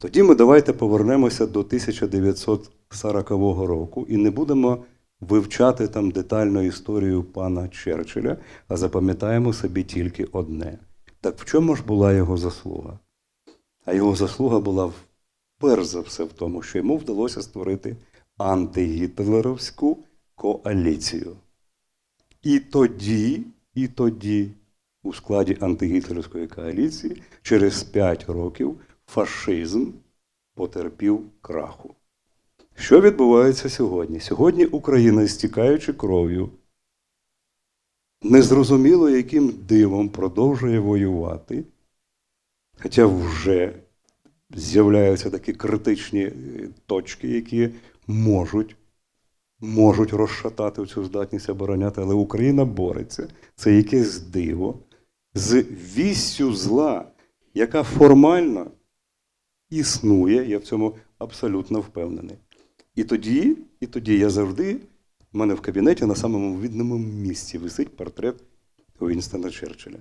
Тоді ми давайте повернемося до 1940 року і не будемо вивчати там детально історію пана Черчилля, а запам'ятаємо собі тільки одне. Так в чому ж була його заслуга? А його заслуга була перш за все в тому, що йому вдалося створити антигітлеровську коаліцію. І тоді, і тоді, у складі антигітлерівської коаліції, через 5 років фашизм потерпів краху. Що відбувається сьогодні? Сьогодні Україна, стікаючи кров'ю, незрозуміло, яким дивом продовжує воювати, хоча вже з'являються такі критичні е, точки, які можуть, можуть розшатати цю здатність обороняти, але Україна бореться. Це якесь диво з віссю зла, яка формально існує, я в цьому абсолютно впевнений. І тоді, і тоді я завжди, в мене в кабінеті на самому видному місці висить портрет Уінстона Черчилля.